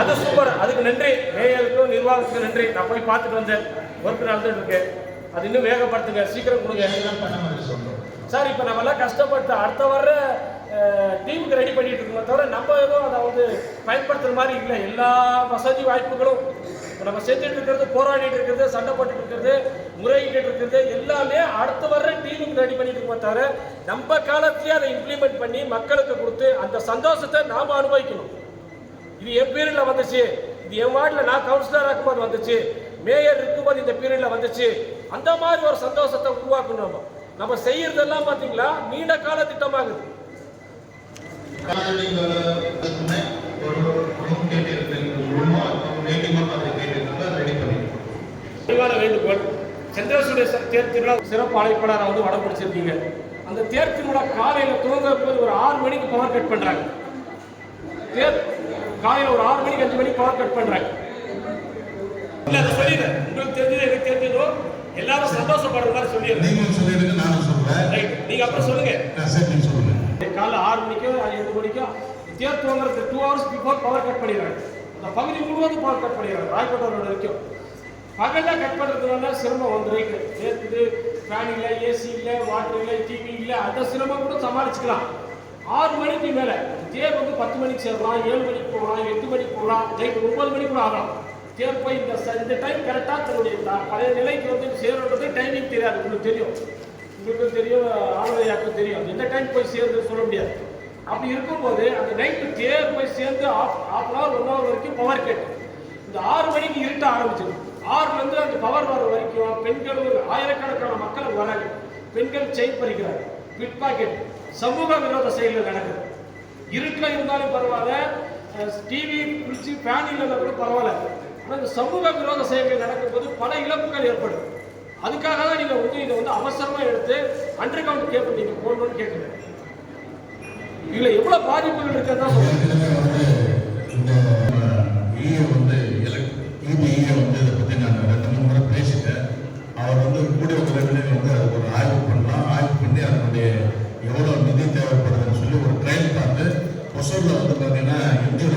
அது சூப்பர். அதுக்கு நன்றி. மேயருக்கும் நன்றி. நான் போய் பார்த்துட்டு வந்தேன். ஒர்க் நடந்துட்டு இருக்கு. அது இன்னும் வேகப்படுத்துங்க. சீக்கிரம் கொடுங்க. சார் இப்போ நம்ம எல்லாம் கஷ்டப்பட்டு அடுத்த வர டீமுக்கு ரெடி பண்ணிட்டு இருக்கோம் தவிர நம்ம எதுவும் அதை வந்து பயன்படுத்துற மாதிரி இல்லை. எல்லா வசதி வாய்ப்புகளும் நம்ம செஞ்சுட்டு இருக்கிறது போராடிட்டு இருக்கிறது சண்டை போட்டுட்டு இருக்கிறது முறையிட்டு இருக்கிறது எல்லாமே அடுத்த வர்ற டீமுக்கு ரெடி பண்ணிட்டு இருக்கோம் தவிர நம்ம காலத்திலேயே அதை இம்ப்ளிமெண்ட் பண்ணி மக்களுக்கு கொடுத்து அந்த சந்தோஷத்தை நாம அனுபவிக்கணும். இது என் பீரியட்ல வந்துச்சு. இது என் வார்டில் நான் கவுன்சிலர் இருக்கும்போது வந்துச்சு. மேயர் இருக்கும்போது இந்த பீரியட்ல வந்துச்சு. அந்த மாதிரி ஒரு சந்தோஷத்தை உருவாக்கணும் நம்ம. நம்ம செய்யறதெல்லாம் பார்த்தீங்களா நீண்ட கால திட்டமாகுது. நீங்க அதுக்குமே ஒரு ரூம் கேட்டிருக்கீங்க ரூமோ மீட்டிங்கோ அதை கேட்டிருக்கீங்க ரெடி பண்ணிருக்கோம் பணிவான வேண்டுகோள் சந்திரசூரிய தேர் திருவிழா சிறப்பு அழைப்பாளரை வந்து வடம் பிடிச்சிருக்கீங்க. அந்த தேர் திருவிழா காலையில் துவங்க போது ஒரு ஆறு மணிக்கு பவர் கட் பண்றாங்க. தேர் காலையில் ஒரு ஆறு மணிக்கு அஞ்சு மணிக்கு பவர் கட் பண்றாங்க. இல்ல அதை சொல்லிடுறேன் உங்களுக்கு தெரிஞ்சது எனக்கு தெரிஞ்சதோ எல்லாரும் சந்தோஷப்படுற மாதிரி சொல்லிடுறேன் நீங்களும் சொல்லிடுங்க நானும் சொல்றேன். ரைட் நீங்க அப்புறம் சொல்லுங்க. சரி மணிக்கோ ஐந்து மணிக்கோ there two hours before power cut பண்ணிடுறாங்க. அந்த பகுதி முழுவதும் பவர் கட் பண்ணிடுறாங்க. ராய்கோட்டோட வரைக்கும். பகலில் கட் பண்ணுறதுனால சிரமம் வந்து இருக்கு நேற்று ஃபேன் இல்லை ஏசி இல்லை வாட்டர் இல்லை டிவி இல்லை அந்த சிரமம் கூட சமாளிச்சுக்கலாம். ஆறு மணிக்கு மேலே. தேர் வந்து பத்து மணிக்கு சேரலாம் ஏழு மணிக்கு போகலாம் எட்டு மணிக்கு போகலாம் நைட்டு ஒன்பது மணிக்கு கூட ஆகலாம். தேர் போய் இந்த இந்த டைம் கரெக்டாக தன்னுடைய பழைய நிலைக்கு வந்து சேருன்றது டைமிங் தெரியாது. உங்களுக்கு தெரியும். உங்களுக்கும் தெரியும் ஆளுநரையாக்கும் தெரியும். எந்த டைம் போய் சேருதுன்னு சொல்ல முடியாது. அப்படி இருக்கும்போது அந்த நைட்டு தேர் போய் சேர்ந்து half half an hour one hour வரைக்கும் பவர் கட் இந்த ஆறு மணிக்கு இருட்ட ஆரம்பிச்சிடும். ஆறுலேருந்து அந்த பவர் வர வரைக்கும் பெண்கள் ஒரு ஆயிரக்கணக்கான மக்கள் வராங்க. பெண்கள் செயின் பறிக்கிறாங்க. பிட் பாக்கெட் சமூக விரோத செயல்கள் நடக்குது. இருட்டில் இருந்தாலும் பரவாயில்ல. டிவி குளிச்சு ஃபேன் இல்லைன்னா கூட பரவாயில்ல. ஆனால் இந்த சமூக விரோத செயல்கள் நடக்கும்போது பல இழப்புகள் ஏற்படும். அதுக்காக தான் நீங்கள் வந்து இதை வந்து அவசரமாக எடுத்து அண்டர் கிரவுண்ட் கேட்பு நீங்கள் போடணும்னு கேட்குறேன் இதில் எவ்வளோ பாதிப்புகள் இருக்கிறதா வந்து இந்த வந்து இபி ஈய இதை பற்றி நான் ரெண்டு மூணு முறை பேசிட்டேன் அவர் வந்து கூடிய விரைவில் வந்து அது ஒரு ஆய்வு பண்ணலாம் ஆய்வு பண்ணி அதனுடைய எவ்வளோ நிதி தேவைப்படுதுன்னு சொல்லி ஒரு ட்ரையல் பார்த்து ஒசூரில் வந்து பார்த்தீங்கன்னா எம்ஜி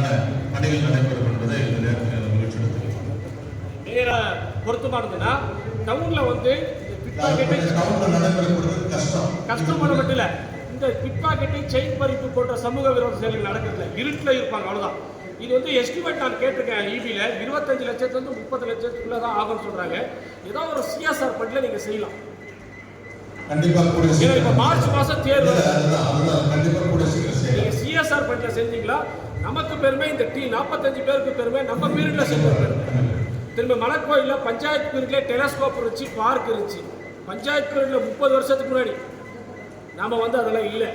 உண்டான பணிகள் நடைபெறும் என்பதை இந்த நேரத்தில் பொருத்தமானதுன்னா டவுன்ல வந்து டவுன்ல நடைபெறப்படுறது கஷ்டம். கஷ்டப்பட மட்டும் இல்ல இந்த பிட்பாக்கெட்டை செயின் பறிப்பு போன்ற சமூக விரோத செயல்கள் நடக்கிறதுல இருட்டில் இருப்பாங்க அவ்வளவுதான். இது வந்து எஸ்டிமேட் நான் கேட்டிருக்கேன் ஈபியில் இருபத்தஞ்சு லட்சத்துலேருந்து முப்பது லட்சத்துக்குள்ள தான் ஆகும்னு சொல்றாங்க. ஏதாவது ஒரு சிஎஸ்ஆர் ஃபண்டில் நீங்க செய்யலாம். கண்டிப்பா கூட ஏன்னா இப்போ மார்ச் மாசம் தேர்வு. அதுதான் அதுதான். கண்டிப்பா கூட சீக்கிரம் செய்யலாம். நீங்க சிஎஸ்ஆர் ஃபண்டில் செஞ்சீங்களா? நமக்கு பெருமை இந்த டீ நாற்பத்தஞ்சு பேருக்கு பெருமை நம்ம பீரியட்ல செஞ்ச பெருமை. திரும்ப மலைக்கோயில்ல பஞ்சாயத்து பீரியட்ல டெலஸ்கோப் இருந்துச்சு பார்க் இருந்துச்சு. பஞ்சாயத்து பீரியட்ல முப்பது வருஷத்துக்கு முன்னாடி நாம் வந்து அதெல்லாம் இல்லை.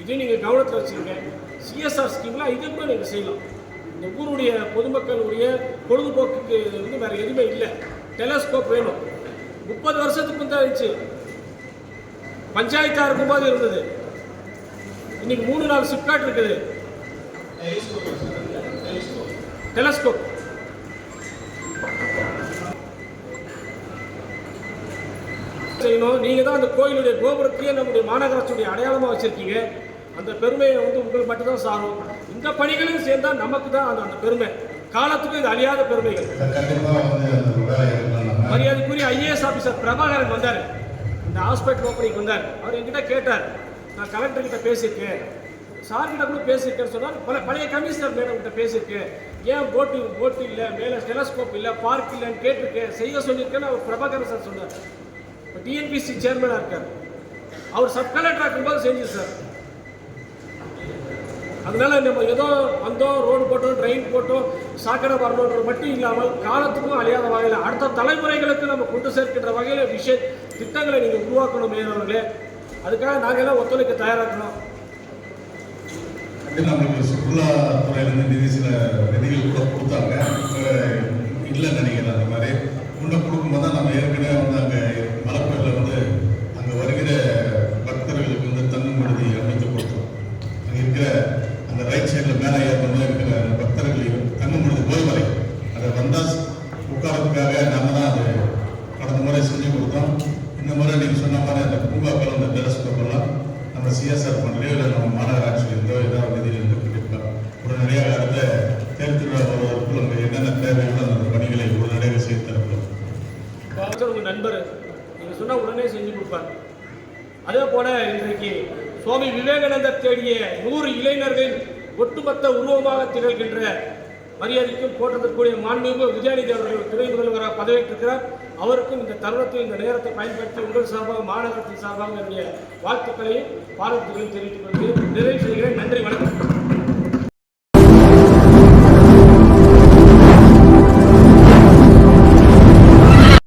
இதையும் நீங்கள் கவனத்தில் வச்சுருங்க சிஎஸ்ஆர் ஸ்கீம்லாம் இது கூட நீங்க செய்யலாம். இந்த ஊருடைய பொதுமக்களுடைய பொழுதுபோக்குக்கு வந்து வேறு எதுவுமே இல்லை. டெலஸ்கோப் வேணும். முப்பது வருஷத்துக்கு முந்தான் இருந்துச்சு பஞ்சாயத்தாக இருக்கும்போது இருந்தது. இன்னைக்கு மூணு நாள் சிப்காட் இருக்குது. டெலஸ்கோப் செய்யணும் நீங்க தான் அந்த கோயிலுடைய கோபுரத்தையே நம்முடைய மாநகராட்சியுடைய அடையாளமாக வச்சிருக்கீங்க. அந்த பெருமையை வந்து உங்களுக்கு மட்டும்தான் சாரும். இந்த பணிகளையும் சேர்ந்தால் நமக்கு தான் அந்த அந்த பெருமை. காலத்துக்கு இது அழியாத பெருமைகள். மரியாதைக்குரிய ஐஏஎஸ் ஆஃபீஸர் பிரபாகரன் வந்தார். இந்த ஹாஸ்பிட்டல் ஓப்பனிங் வந்தார். அவர் என்கிட்ட கேட்டார். நான் கலெக்டர் கிட்ட பேசியிருக்கேன். சார்கிட்ட கூட பேசியிருக்கேன்னு சொன்னார் பல பழைய கமிஷனர் மேடம் கிட்ட பேசியிருக்கேன். ஏன் போட்டு போட்டு இல்லை மேலே டெலஸ்கோப் இல்லை பார்க் இல்லைன்னு கேட்டிருக்கேன். செய்ய சொல்லியிருக்கேன்னு அவர் பிரபாகரன் சார் சொன்னார். இப்போ டிஎன்பிசி சேர்மனாக இருக்கார். அவர் சப் கலெக்டர் இருக்கும்போது செஞ்சு சார் அதனால நம்ம ஏதோ வந்தோம் ரோடு போட்டோம் ட்ரெயின் போட்டோம் சாக்கடை வரணுன்றது மட்டும் இல்லாமல் காலத்துக்கும் அழியாத வகையில் அடுத்த தலைமுறைகளுக்கு நம்ம கொண்டு சேர்க்கின்ற வகையில் விஷய திட்டங்களை நீங்கள் உருவாக்கணும் மேலவர்களே அதுக்காக நாங்கள் எல்லாம் ஒத்துழைக்க தயாராகணும் நம்மளுக்கு சுற்றுலாத்துறையிலேருந்து நிதி சில நிதிகள் கூட கொடுத்தாங்க. இல்லை நினைக்கிறேன் அந்த மாதிரி. முன்ன கொடுக்கும்போது தான் நம்ம ஏற்கனவே வந்து அங்கே மலைப்பூரில் வந்து அங்கே வருகிற பக்தர்களுக்கு வந்து தங்கும் விடுதி அமைத்து கொடுத்தோம். அங்கே இருக்கிற அந்த ரைட் சைடில் மேலே ஏற்பட இருக்கிற அந்த பக்தர்கள் தங்கும் விடுதி ஓய்வறை அதை வந்தால் உட்காரத்துக்காக நாம தான் அது கடந்த முறை செஞ்சு கொடுத்தோம். இந்த முறை நீங்கள் சொன்ன மாதிரி அந்த பூங்காக்கள் அந்த டெரஸ் எல்லாம் நம்ம சிஎஸ்ஆர் ஃபண்ட்லேயோ இல்லை நம்ம மாநகராட்சியிலிருந்தோ ஏதாவது நிதியிலிருந்து கண்டிப்பாக உடனடியாக அடுத்த தேர் திருவிழா வருவதற்குள் நம்ம என்னென்ன தேவைகளோ அந்த பணிகளை உடனடியாக செய்து தரப்படும். நண்பர் நீங்கள் சொன்னால் உடனே செஞ்சு கொடுப்பார். அதே போல இன்றைக்கு சுவாமி விவேகானந்தர் தேடிய நூறு இளைஞர்களின் ஒட்டுமொத்த உருவமாக திகழ்கின்ற மரியாதைக்கும் போற்றத்திற்குரிய மாண்புமிகு உதயநிதி அவர்கள் துணை முதல்வராக பதவியேற்றிருக்கிறார். அவருக்கும் இந்த தருணத்தை இந்த நேரத்தை பயன்படுத்தி உங்கள் சார்பாக மாநகரத்தின் சார்பாக என்னுடைய வாழ்த்துக்களையும் பாராட்டுகளையும் தெரிவித்துக் கொண்டு நிறைவு செய்கிறேன். நன்றி வணக்கம்.